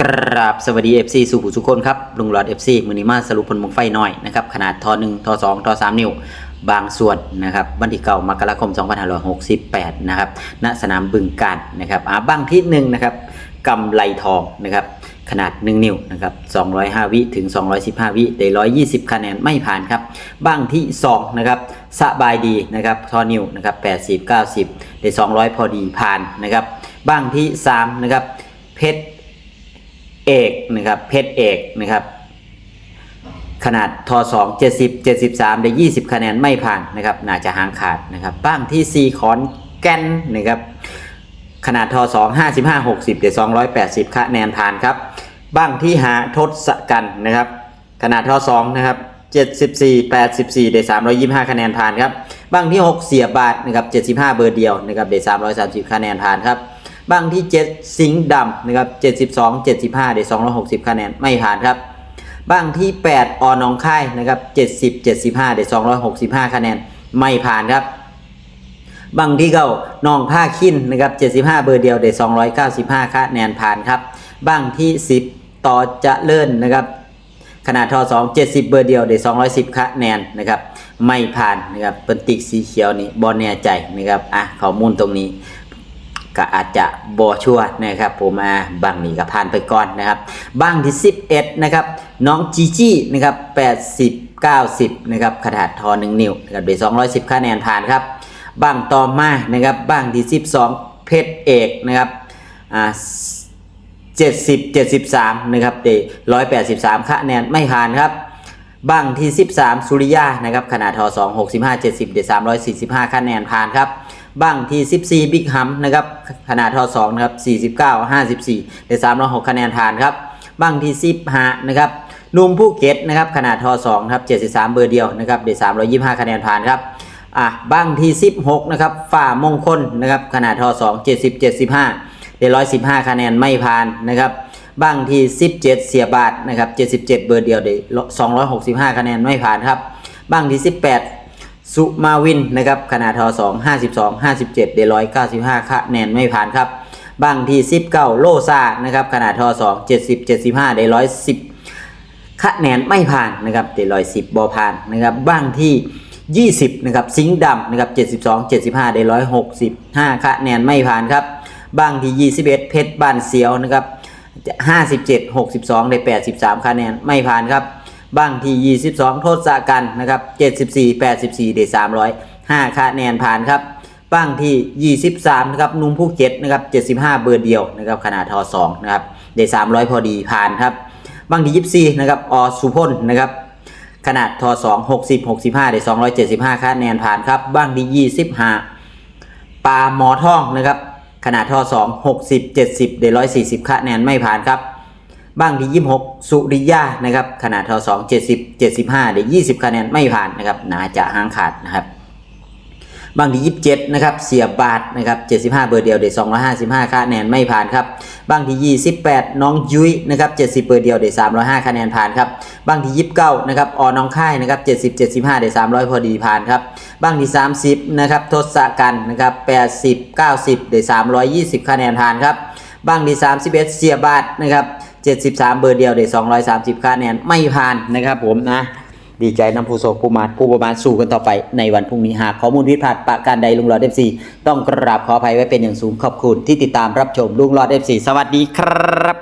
กราบสวัสดี FC สู่ผู้สุคนครับลุงหลอด FC มือนีมาสรุปผลมงไฟหน้อยนะครับขนาดทอ1ทอ2ทอ3 นิ้ว บางส่วนนะครับวันที่เก่ามกราคม 2568 นะครับณสนามบึงการนะครับอ่าบ้างที่1นะครับกำไลทองนะครับขนาด 1 นิ้วนะครับ205 วิถึง 215 วิได้120 คะแนนไม่ผ่านครับบ้างที่ 2 นะครับสบายดีนะครับทอนิ้วนะครับ80 90 ได้ 200 พอดีผ่านนะครับบ้างที่ 3 นะครับเพชร เอกนะครับเพชรเอกนะครับ ขนาดทอสองเจ็ดสิบเจ็ดสิบสามได้ยี่สิบคะแนนไม่ผ่านนะครับน่าจะหางขาดนะครับบ้างที่สี่ขอนแกนนะครับขนาดทอสองห้าสิบห้าหกสิบเดี๋ยวสองร้อยแปดสิบคะแนนผ่านครับบ้างที่หาทศกันนะครับขนาดทอสองนะครับเจ็ดสิบสี่แปดสิบสี่เดี๋ยวสามร้อยยี่ห้าคะแนนผ่านครับบ้างที่หกเสียบาทนะครับเจ็ดสิบห้าเบอร์เดียวนะครับเดี๋ยวสามร้อยสามสิบคะแนนผ่านครับ บ้างที่ 7 สิงห์ดำนะครับ72 75ได้260 คะแนนไม่ผ่านครับบ้างที่ 8 ออนองค่ายนะครับ70 75ได้265 คะแนนไม่ผ่านครับบางที่เก้าน้องผ้าขิ้นนะครับ75 เบอร์เดียวได้295 คะแนนผ่านครับบ้างที่ 10 ต่อจะเลื่อนนะครับขนาดทอ2 70 เบอร์เดียวได้210 คะแนนนะครับไม่ผ่านนะครับเป็นติ๊กสีเขียวนี่บอลแน่ใจนะครับอะข้อมูลตรงนี้ ก็อาจจะบอชัวนะครับ ผมอ่าบางนี้ก็ผ่านไปก่อนนะครับบ้างที่ 11 นะครับ น้องจีจี้นะครับ 80 90 นะครับขนาดทอ1นิ้วนะครับได้210คะแนนผ่านครับบ้างต่อมานะครับบ้างที่ 12 เพชรเอกนะครับอ่า70 73 นะครับเด183คะแนนไม่ผ่านครับบ้างที่ 13 สุริยานะครับขนาดทอ2 65 70เด345 คะแนนผ่านครับ บ้างที่ 14 บิ๊กฮัมนะครับขนาดทอ2นะครับ 49 54เด306 คะแนนผ่านครับบ้างที่ 15 นะครับนุ่มภูเก็ตนะครับขนาดทอ2ครับ 73 เบอร์เดียวนะครับเด325 คะแนนผ่านครับอะบ้างที่ 16 นะครับฝ่ามงคลนะครับขนาดทอ2 70 75 ได้ 115 คะแนนไม่ผ่านนะครับบ้างที่ 17 เสียบาทนะครับ77 เบอร์เดียวได้ 265 คะแนนไม่ผ่านครับบ้างที่ 18 สุมาวินนะครับขนาดทอ2 52 57ได้195คะแนนไม่ผ่านครับบ้างที่19 โลซานะครับขนาดทอ2 70 75ได้110คะแนนไม่ผ่านนะครับได้110บอผ่านนะครับบ้างที่ 20นะครับสิงดำนะครับ72 75ได้165คะแนนไม่ผ่านครับบ้างที่ 21 เพชรบ้านเสียวนะครับ57 62 ได้ 83คะแนนไม่ผ่านครับ บ้างที่ 22 โทษสากันนะครับ 74 84ได้305คะแนนผ่านครับบ้างที่ 23 นะครับนุ่มภูเก็ตนะครับ 75 เบอร์เดียวนะครับขนาดทอ2นะครับได้300 พอดีผ่านครับบ้างที่ 24 นะครับอสุพลนะครับขนาดทอ2 60 65ได้275คะแนนผ่านครับบ้างที่ 25ปลาหมอท่องนะครับขนาดทอ2 60 70ได้140คะแนนไม่ผ่านครับ บ้างที่26สุริยานะครับขนาดท่อ2 70 75ได้20คะแนนไม่ผ่านนะครับน่าจะห่างขาดนะครับบ้างที่27นะครับเสียบาทนะครับ75เบอร์เดียวได้255คะแนนไม่ผ่านครับบ้างที่28น้องยุ้ยนะครับ70เบอร์เดียวได้305คะแนนผ่านครับบ้างที่29นะครับออน้องค่ายนะครับ70 75ได้300พอดีผ่านครับบ้างที่30นะครับทศกัณฐ์นะครับ80 90ได้320คะแนนผ่านครับบ้างที่31เสียบาทนะครับ 73 เบอร์เดียวได้230คะแนนไม่ผ่านนะครับผมนะดีใจนำผู้โชคผู้มาผู้ประมาณสู่กันต่อไปในวันพรุ่งนี้หากข้อมูลผิดพลาดประการใดลุงหลอดเอฟซีต้องกราบขออภัยไว้เป็นอย่างสูงขอบคุณที่ติดตามรับชมลุงหลอดเอฟซีสวัสดีครับ